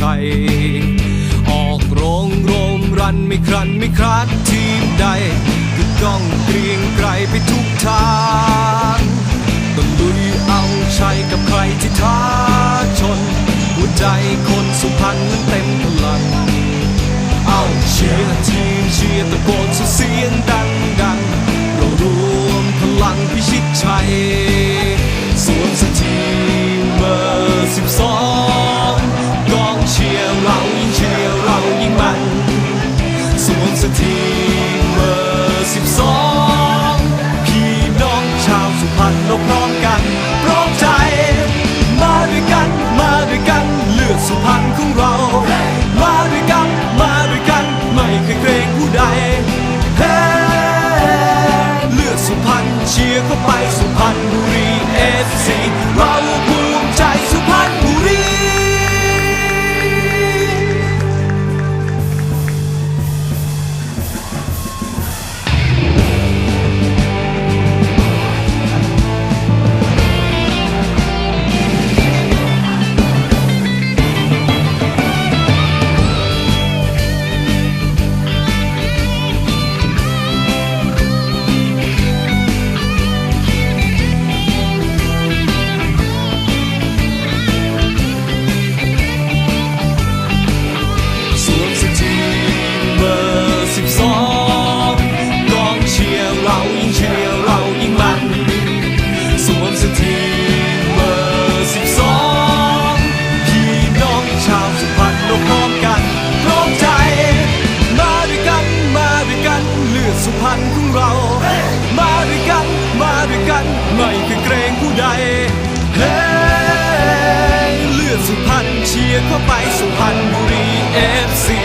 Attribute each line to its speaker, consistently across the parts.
Speaker 1: ชัย ออกโรงโรมรันไม่ครันไม่คราดทีมใดก็ต้องเกรียงไกรไปทุกทางต้องลุยเอาชัยกับใครที่ท้าชน หัวใจคนสุพรรณ เชียร์เรายิ่งเชียร์เรายิ่งมันสวมสักที ด้วยกัน ไม่เคยเกรงผู้ใด เฮ้เลือดสุพรรณเชียร์เข้าไปสุพรรณบุรีเอฟซี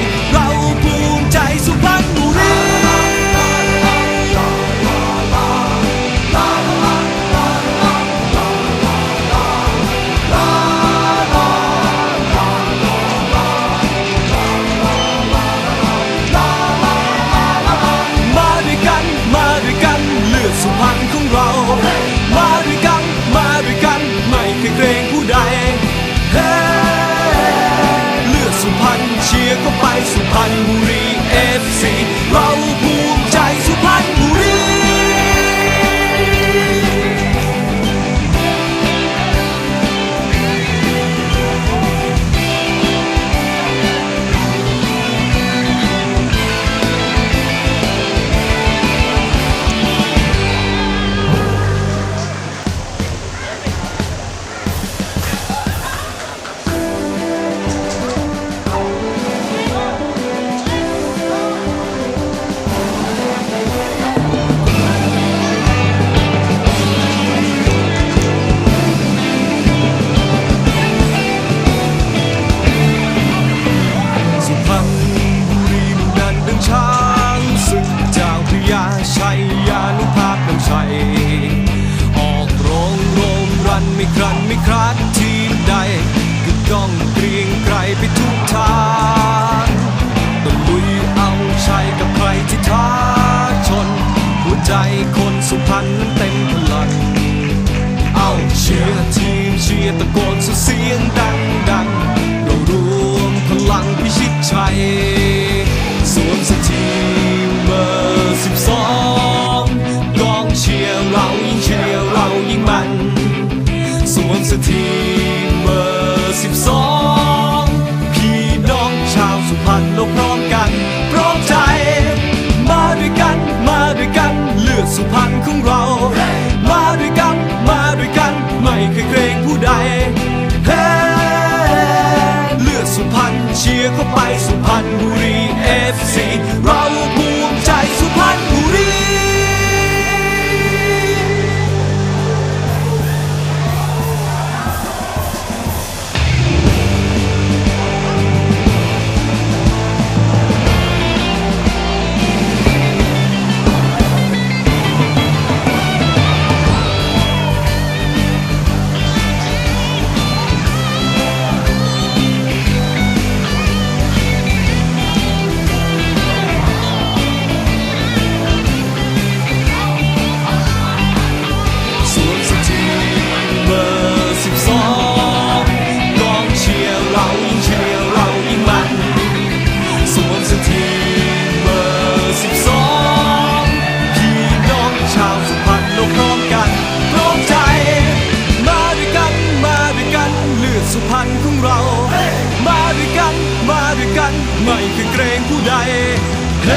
Speaker 1: ตะโกนสุดเสียงดังดังเรารวมพลังพิชิตชัยสวนสทีเบอร์สิบสองกองเชียร์เรายิ่งเชียร์เรายิ่งมันสวนสทีเบอร์สิบสอง see. Right ือเกรงผู้ใดเพล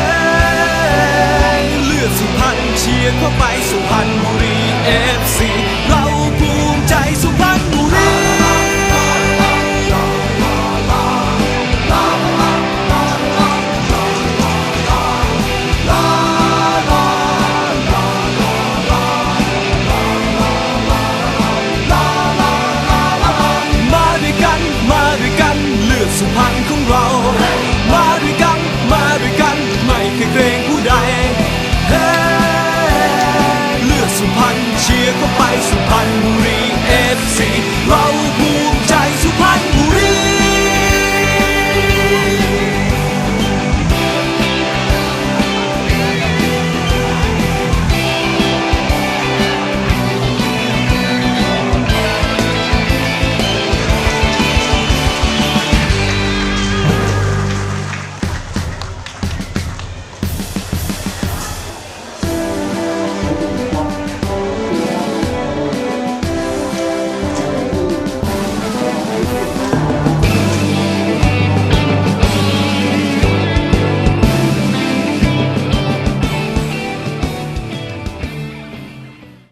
Speaker 1: งเลือดสุพรรณเชียร์เข้าไปสุพรรณบุรีเอฟซีเราภูมิใจสุพรรณบุรี
Speaker 2: มาด้ว
Speaker 1: ยกันมาด้วยกันเลือดสุพรรณของเรา